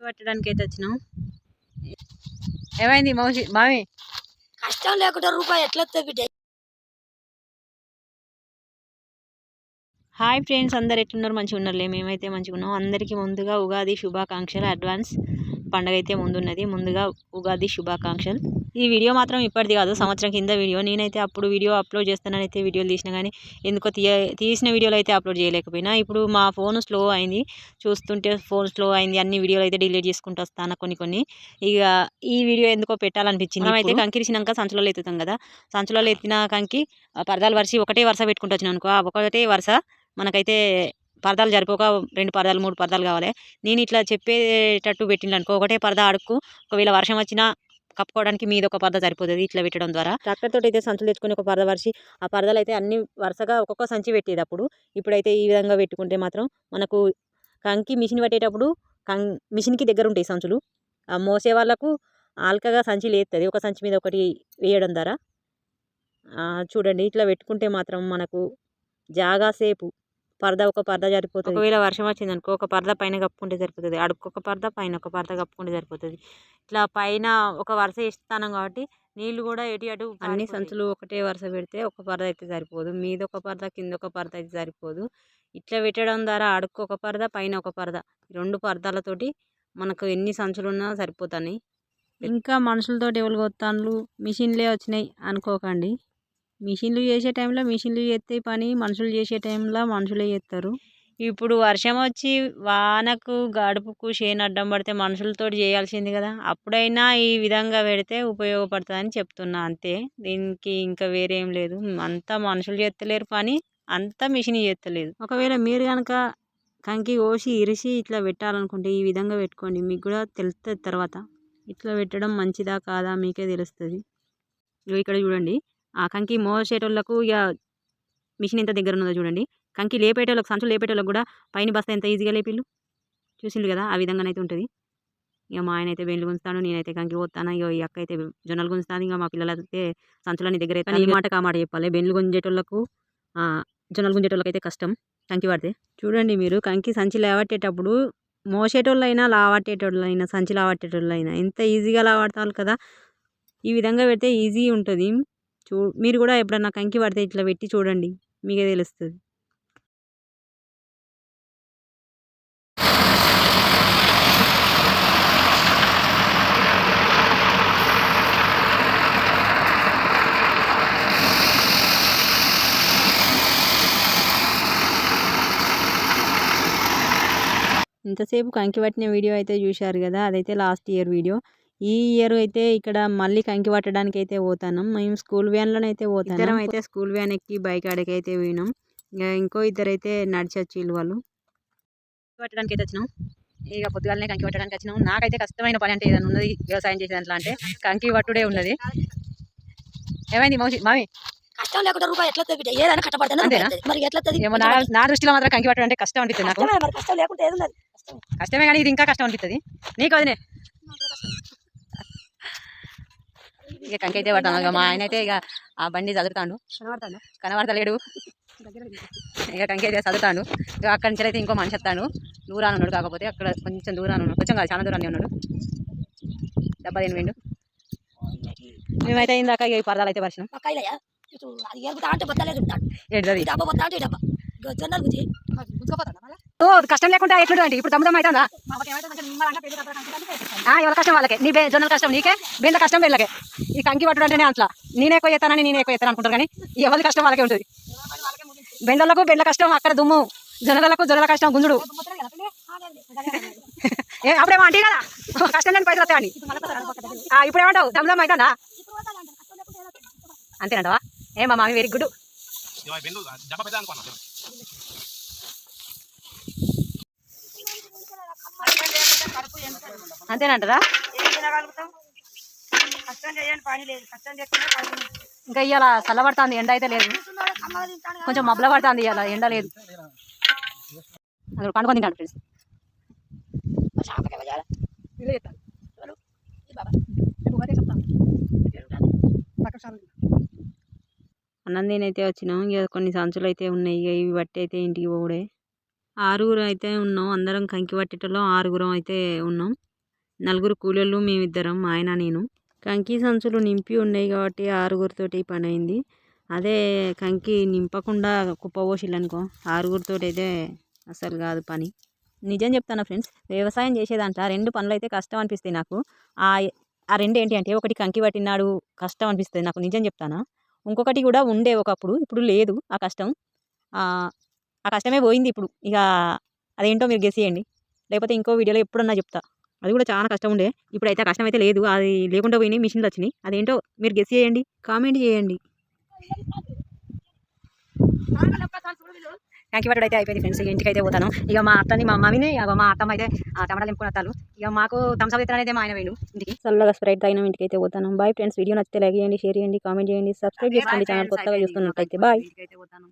పట్టడానికి అయితే వచ్చినాం. ఏమైంది మౌసి మామి? కష్టం లేకుండా రూపాయి ఎట్లా బిడ్డ? హాయ్ ఫ్రెండ్స్ అందరు ఎట్లున్నారు? మంచిగా ఉన్నారులే. మేమైతే మంచిగా ఉన్నాం. అందరికీ ముందుగా ఉగాది శుభాకాంక్షలు. అడ్వాన్స్ పండగ అయితే ముందున్నది. ముందుగా ఉగాది శుభాకాంక్షలు. ఈ వీడియో మాత్రం ఇప్పటిది కాదు సంవత్సరం కింద వీడియో. నేనైతే అప్పుడు వీడియో అప్లోడ్ చేస్తానని అయితే వీడియోలు తీసిన కానీ ఎందుకో తీయ తీసిన వీడియోలు అయితే అప్లోడ్ చేయలేకపోయినా. ఇప్పుడు మా ఫోన్ స్లో అయింది. చూస్తుంటే ఫోన్ స్లో అయింది. అన్ని వీడియోలు అయితే డిలీట్ చేసుకుంటూ వస్తాను కొన్ని కొన్ని. ఇక ఈ వీడియో ఎందుకో పెట్టాలనిపించింది అయితే కంకిరిసినాక సంచులలో ఎత్తుతాం కదా. సంచులలో ఎత్తిన కంకి పరదాలు వరిసి ఒకటే వరుస పెట్టుకుంటూ వచ్చినాం అనుకో ఒకటే వరుస మనకైతే పరదాలు జరిపోక రెండు పరదాలు మూడు పరదాలు కావాలి. నేను ఇట్లా చెప్పేటట్టు పెట్టిండు అనుకో ఒకటే పరదా అడుక్కు ఒకవేళ వర్షం వచ్చినా కప్పుకోవడానికి మీద ఒక పరద సరిపోతుంది ఇట్లా పెట్టడం ద్వారా. ట్రాక్టర్ తోటి అయితే సంచులు తెచ్చుకుని ఒక పరద వరిసి ఆ పరదలు అయితే అన్ని వరుసగా ఒక్కొక్క సంచి పెట్టేది అప్పుడు ఇప్పుడైతే ఈ విధంగా పెట్టుకుంటే మాత్రం మనకు కంకి మిషన్ పట్టేటప్పుడు కం మిషన్కి దగ్గర ఉంటాయి సంచులు. ఆ మోసే వాళ్ళకు ఆల్కగా సంచి లేస్తుంది ఒక సంచి మీద ఒకటి వేయడం ద్వారా. చూడండి ఇట్లా పెట్టుకుంటే మాత్రం మనకు జాగా సేపు పరద ఒక పరద సరిపోతుంది ఒకవేళ వర్షం వచ్చింది అనుకో ఒక పరద పైన కప్పుకుంటే సరిపోతుంది. అడుక్కు ఒక పరద పైన ఒక పరద కప్పుకుంటే సరిపోతుంది. ఇట్లా పైన ఒక వరుస ఇస్తాను కాబట్టి నీళ్ళు కూడా ఎటు అటు అన్ని సంచులు ఒకటే వరుస పెడితే ఒక పరద అయితే సరిపోదు. మీద ఒక పరద కింద ఒక పరద అయితే సరిపోదు. ఇట్లా పెట్టడం ద్వారా అడుక్కు ఒక పరద పైన ఒక పరద ఈ రెండు పరదాలతోటి మనకు ఎన్ని సంచులు ఉన్నా సరిపోతాయి ఇంకా మనుషులతో ఎవరు కొత్తాన్లు? మిషన్లే వచ్చినాయి అనుకోకండి. మిషన్లు చేసే టైంలో మిషన్లు చేస్తాయి పని మనుషులు చేసే టైంలో మనుషులే చేస్తారు ఇప్పుడు వర్షం వచ్చి వానకు గడుపుకు చేను అడ్డం పడితే మనుషులతో చేయాల్సింది కదా. అప్పుడైనా ఈ విధంగా పెడితే ఉపయోగపడుతుందని చెప్తున్నా అంతే. దీనికి ఇంకా వేరే లేదు. అంతా మనుషులు చేస్తలేరు పని అంతా మిషన్ చేస్తలేదు ఒకవేళ మీరు కనుక కంకి కోసి ఇరిసి ఇట్లా పెట్టాలనుకుంటే ఈ విధంగా పెట్టుకోండి. మీకు కూడా తెలుస్తుంది తర్వాత. ఇట్లా పెట్టడం మంచిదా కాదా మీకే తెలుస్తుంది. ఇక్కడ చూడండి. ఆ కంకి మోసేటోళ్ళకు ఇక మిషన్ ఎంత దగ్గర ఉన్నదో చూడండి. కంకి లేపేటోళ్ళకి సంచులు లేపేటోళ్ళకి కూడా పైన బస్తా ఎంత ఈజీగా లేపిల్లు చూసిండ్రు కదా ఆ విధంగానైతే ఉంటుంది. ఇక మా ఆయన అయితే బెండ్లు గుంచుతాను నేనైతే కంకి పోతాను ఇక ఈ అక్క అయితే జొన్నలు గుంచుతాను ఇంకా మా పిల్లలైతే సంచులని దగ్గర అయితే ఈ మాట మాట చెప్పాలి బెండ్లు గుంజేటోళ్ళకు ఆ, జొన్నలు గుంజేటోళ్ళకి అయితే కష్టం. కంకి పడితే చూడండి మీరు కంకి సంచి లేవట్టేటప్పుడు మోసేటోళ్ళైనా లావట్టేటోళ్ళైనా సంచి లావట్టేటోళ్ళైనా ఎంత ఈజీగా లావడతారు కదా. ఈ విధంగా పెడితే ఈజీ ఉంటుంది. చూ మీరు కూడా ఎప్పుడన్నా కంకి పడితే ఇట్లా పెట్టి చూడండి. మీకే తెలుస్తుంది. ఇంతసేపు కంకి పట్టిన వీడియో అయితే చూశారు కదా అదైతే లాస్ట్ ఇయర్ వీడియో. ఈ ఇయర్ అయితే ఇక్కడ మళ్ళీ కంకి పట్టడానికి అయితే పోతాను. మేము స్కూల్ వ్యాన్లోనైతే పోతాం ఇద్దరం అయితే స్కూల్ వ్యాన్ ఎక్కి బైక్ ఆడికి అయితే పోయినాం. ఇంకా ఇంకో ఇద్దరు అయితే నడిచి వచ్చిళ్ళు వాళ్ళు. పట్టడానికి అయితే వచ్చినాం. ఇక పొద్దుగాలనే కంకి పట్టడానికి వచ్చినాం. నాకైతే కష్టమైన పని అంటే ఏదైనా ఉన్నది వ్యవసాయం చేసే దాంట్లో అంటే కంకి పట్టుడే ఉన్నది. ఏమైంది మౌసి మామి? కష్టం లేకుండా రూపాయి ఎట్లా బిడ్డ? ఏదైనా కట్టపడతాను అంతేనా? మరి ఎట్లా నా నా దృష్టిలో మాత్రం కంకి పట్టడం అంటే కష్టం అనిపిస్తుంది నాకు. కష్టం లేకుండా ఏది. కష్టమే కానీ ఇది ఇంకా కష్టం అనిపిస్తుంది నీకు వదినే. ఇక కంకి అయితే పడతాను ఇక మా ఆయన అయితే ఇక ఆ బండి చదువుతాడు కనబడతానా? కనబడతలేడు. ఇక కంకి అయితే చదువుతాడు ఇక అక్కడి నుంచి అయితే ఇంకో మనిషి వస్తాడు. దూరాన్ని ఉన్నాడు కాకపోతే అక్కడ కొంచెం దూరాన్ని ఉన్నాడు. కొంచెం కాదు చాలా దూరాన్ని ఉన్నాడు. దెబ్బ తిని వెండు మేమైతే ఇందాక ఈ పరదాలు అయితే పరిచినాం. ఏంటది ఈ డబ్బా అంటే డబ్బా జొన్నలు? ఓ కష్టం లేకుండా ఎట్లుంటుంది ఇప్పుడు తమ్ముదం అవుతుందా ఎవరి కష్టం వాళ్ళకే. నీ బే జొన్నల కష్టం నీకే బెండ కష్టం వీళ్ళకే ఈ కంకి పట్టుడు అంటేనే అట్లా. నేనే ఎక్కువ చేస్తానని నేనే ఎక్కువ చేస్తాను అనుకుంటారు కానీ ఎవరి కష్టం వాళ్ళకే ఉంటుంది. బెండలకు బెండ్ల కష్టం అక్కడ దుమ్ము. జొన్నలకు జొన్నల కష్టం గుంజుడు. ఏ అప్పుడేమో అంటే కదా? కష్టం లేని పైసలు వస్తాయని. ఇప్పుడు ఏమంటావు దమ్దం అవుతుందా అంతేనంటావా? పోతాడు ఏ మా మామి వెరీ గుడ్ ఇవాళ బెండు జమ పెద్ద అనుకున్నా అంతేనంటారా ఏం తినగలుగుతాం? కష్టం చేయండి పని లేదు కష్టం చేస్తేనే పని అంతేనంటారా ఇంకా ఇవాళ చల్లబడుతుంది ఎండ అయితే లేదు. కొంచెం మబ్బల పడుతుంది ఇవాళ ఎండ లేదు. అందులో పండుకొని తింటాడు ఫ్రెండ్స్. షాపకే అన్నం వచ్చినాం ఇక కొన్ని సంచులు అయితే ఉన్నాయి ఇక ఇవి బట్టి అయితే ఇంటికి పోడే ఆరుగురు అయితే ఉన్నాం అందరం కంకి పట్టేటలో ఆరుగురం అయితే ఉన్నాం. నలుగురు కూలోళ్ళు మేమిద్దరం మా ఆయన నేను. కంకి సంచులు నింపి ఉన్నాయి కాబట్టి ఆరుగురితోటి పని అయింది అదే కంకి నింపకుండా కుప్పపోసిల్లు అనుకో ఆరుగురితోటి అయితే అసలు కాదు పని. నిజం చెప్తాను ఫ్రెండ్స్? వ్యవసాయం చేసేదంట రెండు పనులు అయితే కష్టం అనిపిస్తాయి నాకు. ఆ ఆ రెండు ఏంటి అంటే ఒకటి కంకి పట్టినాడు కష్టం అనిపిస్తుంది నాకు. నిజం చెప్తానా? ఇంకొకటి కూడా ఉండే ఒకప్పుడు ఇప్పుడు లేదు ఆ కష్టం. ఆ ఆ కష్టమే పోయింది ఇప్పుడు. ఇక అదేంటో మీరు గెస్ చేయండి. లేకపోతే ఇంకో వీడియోలో ఎప్పుడన్నా చెప్తా. అది కూడా చాలా కష్టం ఉండే. ఇప్పుడైతే కష్టం అయితే లేదు. అది లేకుండా పోయినాయి మిషన్లు వచ్చినాయి. అదేంటో మీరు గెస్ చేయండి. కామెంట్ చేయండి. కంకి పట్టుడు అయితే అయిపోయింది ఫ్రెండ్స్ ఇంటికి అయితే పోతాను. ఇక మా అత్తని మా మమ్మీని ఇక మా అత్తమ్మ అయితే ఆ టమాటాలు నింపుకుని వస్తారు. ఇక మాకు థమ్స్అప్ ఇతర అయితే మా ఆయన వేలు ఇంటికి. చల్లగా స్ప్రైట్ తాగిన ఇంటికి అయితే పోతాను. బాయ్ ఫ్రెండ్స్ వీడియో నచ్చితే లైక్ చేయండి షేర్ చేయండి కామెంట్ చేయండి. సబ్స్క్రైబ్ చేసుకోండి. ఛానల్ కొత్తగా చూస్తున్నట్లయితే. బాయ్ పోతాను.